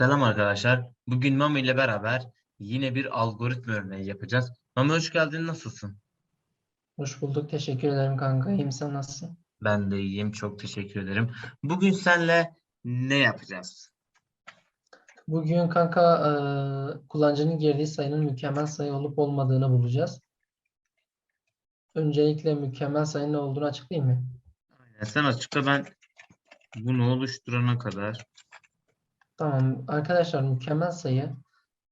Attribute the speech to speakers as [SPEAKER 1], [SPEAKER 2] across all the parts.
[SPEAKER 1] Selam arkadaşlar. Bugün Mami ile beraber yine bir algoritma örneği yapacağız. Mami hoş geldin. Nasılsın?
[SPEAKER 2] Hoş bulduk. Teşekkür ederim kanka. İyiyim sen nasılsın?
[SPEAKER 1] Ben de iyiyim. Çok teşekkür ederim. Bugün senle ne yapacağız?
[SPEAKER 2] Bugün kanka eee, kullanıcının girdiği sayının mükemmel sayı olup olmadığını bulacağız. Öncelikle mükemmel sayının ne olduğunu açıklayayım mı?
[SPEAKER 1] Aynen, Sen açıkla ben bunu oluşturana kadar.
[SPEAKER 2] Tamam. Arkadaşlar mükemmel sayı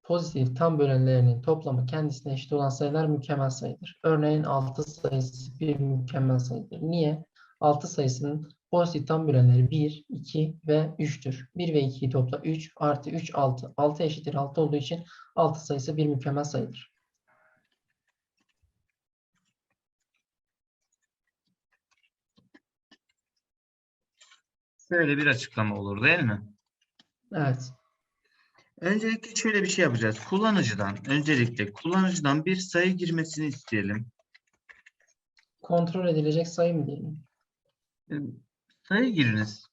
[SPEAKER 2] pozitif tam bölenlerinin toplamı kendisine eşit olan sayılar mükemmel sayıdır. Örneğin 6 sayısı bir mükemmel sayıdır. Niye? 6 sayısının pozitif tam bölenleri 1, 2 ve 3'tür. 1 ve 2'yi topla 3 artı 3 6. 6 eşittir 6 olduğu için 6 sayısı bir mükemmel sayıdır.
[SPEAKER 1] Şöyle bir açıklama olur değil mi?
[SPEAKER 2] Evet.
[SPEAKER 1] Öncelikle şöyle bir şey yapacağız. Kullanıcıdan, öncelikle kullanıcıdan bir sayı girmesini isteyelim.
[SPEAKER 2] Kontrol edilecek sayı mı diyelim?
[SPEAKER 1] Sayı giriniz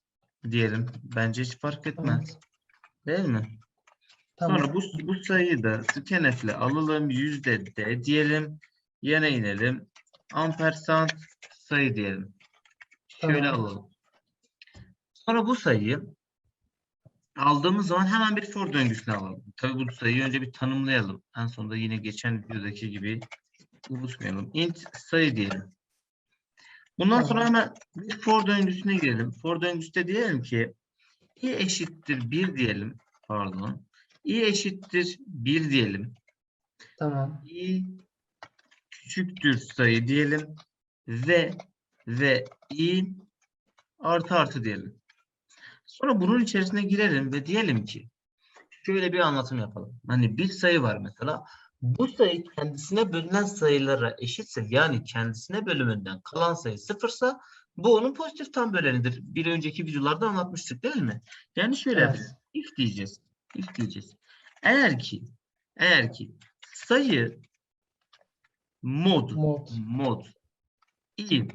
[SPEAKER 1] diyelim. Bence hiç fark etmez. Değil mi?
[SPEAKER 2] Tamam.
[SPEAKER 1] Sonra bu, bu sayıyı da scanf ile alalım. Yüzde D diyelim. Yana inelim. Ampersand sayı diyelim. Şöyle
[SPEAKER 2] Tamam.
[SPEAKER 1] alalım. Sonra bu sayıyı aldığımız zaman hemen bir for döngüsüne alalım. Tabii bu sayıyı önce bir tanımlayalım. En sonunda yine geçen videodaki gibi unutmayalım. int sayı diyelim. Bundan sonra hemen bir for döngüsüne girelim. For döngüsünde diyelim ki i eşittir 1 diyelim. Pardon. i eşittir 1 diyelim.
[SPEAKER 2] Tamam.
[SPEAKER 1] i küçüktür sayı diyelim ve ve i artı artı diyelim. Sonra bunun içerisine girelim ve diyelim ki şöyle bir anlatım yapalım. Hani bir sayı var mesela. Bu sayı kendisine bölünen sayılara eşitse yani kendisine bölümünden kalan sayı sıfırsa bu onun pozitif tam bölenidir. Bir önceki videolarda anlatmıştık değil mi? Yani şöyle
[SPEAKER 2] Evet.
[SPEAKER 1] yapacağız. If diyeceğiz. If diyeceğiz. Eğer ki eğer ki sayı mod
[SPEAKER 2] Mod.
[SPEAKER 1] mod i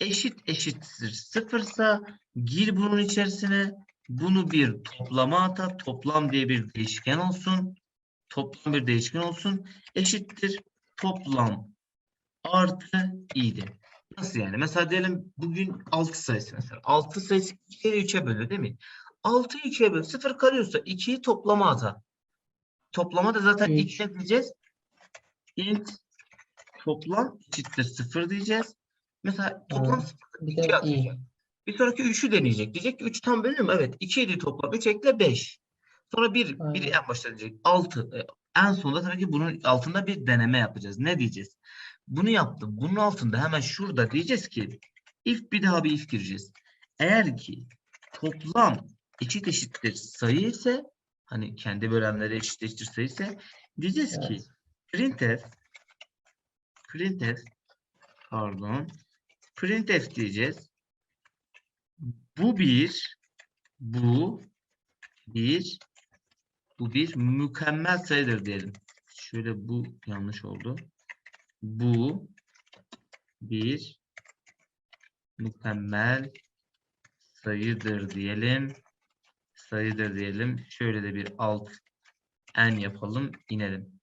[SPEAKER 1] eşit eşittir sıfırsa gir bunun içerisine bunu bir toplama ata toplam diye bir değişken olsun toplam bir değişken olsun eşittir toplam artı i'di. Nasıl yani? Mesela diyelim bugün 6 sayısı mesela. 6 sayısı 2 kere 3'e bölüyor değil mi? 6'yı 2'ye böl. 0 kalıyorsa 2'yi toplama ata. Toplama da zaten. 2 diyeceğiz. int toplam eşittir 0 diyeceğiz. Mesela toplam
[SPEAKER 2] Evet.
[SPEAKER 1] 0
[SPEAKER 2] Bir
[SPEAKER 1] 2
[SPEAKER 2] de
[SPEAKER 1] atacak.
[SPEAKER 2] i.
[SPEAKER 1] Bir sonraki 3'ü deneyecek. Diyecek ki 3 tam bölünüyor mu? Evet. 2 idi toplam. 3 ekle 5. Sonra 1, 1
[SPEAKER 2] Aynen.
[SPEAKER 1] en başta diyecek. 6. En sonunda tabii ki bunun altında bir deneme yapacağız. Ne diyeceğiz? Bunu yaptım. Bunun altında hemen şurada diyeceğiz ki if bir daha bir if gireceğiz. Eğer ki toplam eşit eşittir sayı ise hani kendi bölenleri eşit eşittir sayı ise diyeceğiz ki
[SPEAKER 2] Evet.
[SPEAKER 1] printf printf pardon printf diyeceğiz. Bu bir bu bir bu bir mükemmel sayıdır diyelim. Şöyle bu yanlış oldu. Bu bir mükemmel sayıdır diyelim. Sayıdır diyelim. Şöyle de bir alt n yapalım, inelim.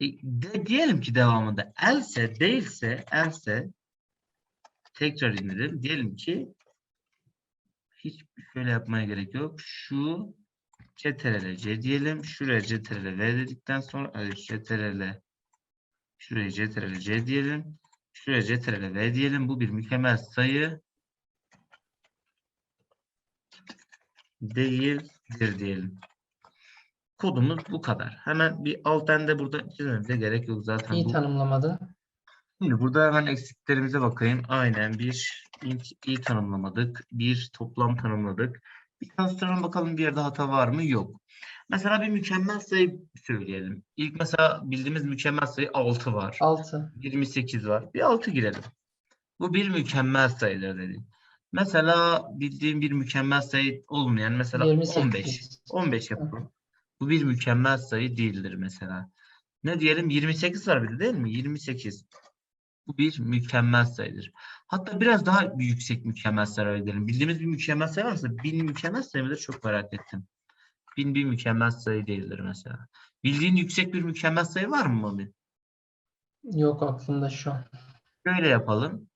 [SPEAKER 1] E, de, diyelim ki devamında else değilse else tekrar inelim. Diyelim ki hiç şöyle yapmaya gerek yok. Şu ctrl c diyelim. Şuraya ctrl v dedikten sonra hayır, ctrl şuraya ctrl c diyelim. Şuraya ctrl v diyelim. Bu bir mükemmel sayı değildir diyelim. Kodumuz bu kadar. Hemen bir alt de burada çizmemize gerek yok zaten.
[SPEAKER 2] i
[SPEAKER 1] bu-
[SPEAKER 2] tanımlamadı.
[SPEAKER 1] Şimdi burada hemen eksiklerimize bakayım. Aynen bir int i tanımlamadık. Bir toplam tanımladık. Bir konstrana bakalım bir yerde hata var mı? Yok. Mesela bir mükemmel sayı söyleyelim. İlk mesela bildiğimiz mükemmel sayı 6 var.
[SPEAKER 2] 6.
[SPEAKER 1] 28 var. Bir 6 girelim. Bu bir mükemmel sayıdır dedim. Mesela bildiğim bir mükemmel sayı olmayan mesela 15.
[SPEAKER 2] 28.
[SPEAKER 1] 15 yapalım. Bu bir mükemmel sayı değildir mesela. Ne diyelim? 28 var bir de değil mi? 28. Bu bir mükemmel sayıdır. Hatta biraz daha bir yüksek mükemmel sayı edelim. Bildiğimiz bir mükemmel sayı varsa bin mükemmel sayı mıdır? Çok merak ettim. Bin bir mükemmel sayı değildir mesela. Bildiğin yüksek bir mükemmel sayı var mı Mami?
[SPEAKER 2] Yok aklımda şu an.
[SPEAKER 1] Şöyle yapalım.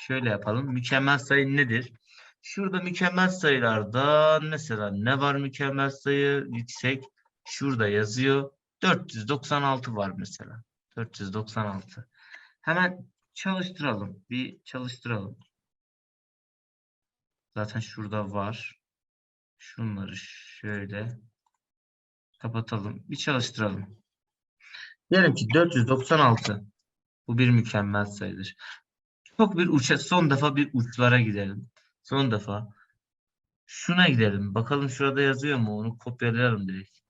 [SPEAKER 1] Şöyle yapalım. Mükemmel sayı nedir? Şurada mükemmel sayılardan mesela ne var mükemmel sayı yüksek? Şurada yazıyor. 496 var mesela. 496. Hemen çalıştıralım. Bir çalıştıralım. Zaten şurada var. Şunları şöyle kapatalım. Bir çalıştıralım. Diyelim ki 496. Bu bir mükemmel sayıdır. Çok bir uça, son defa bir uçlara gidelim. Son defa. Şuna gidelim. Bakalım şurada yazıyor mu? Onu kopyalayalım direkt.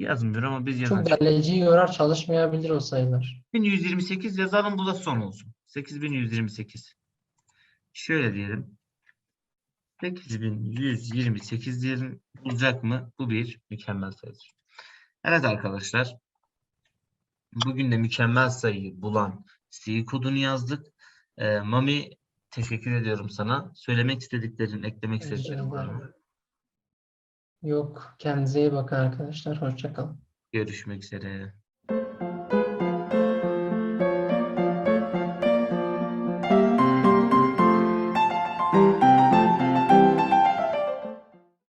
[SPEAKER 1] Yazmıyor ama biz yazalım.
[SPEAKER 2] Çok galeciyi yorar çalışmayabilir o sayılar.
[SPEAKER 1] 8128 yazalım. Bu da son olsun. 8128. Şöyle diyelim. 8128 diyelim. Bulacak mı? Bu bir mükemmel sayıdır. Evet arkadaşlar. Bugün de mükemmel sayıyı bulan C kodunu yazdık. Ee, Mami teşekkür ediyorum sana. Söylemek istediklerin, eklemek istediklerin var mı?
[SPEAKER 2] Yok. Kendinize iyi bakın arkadaşlar. Hoşça kalın.
[SPEAKER 1] Görüşmek üzere.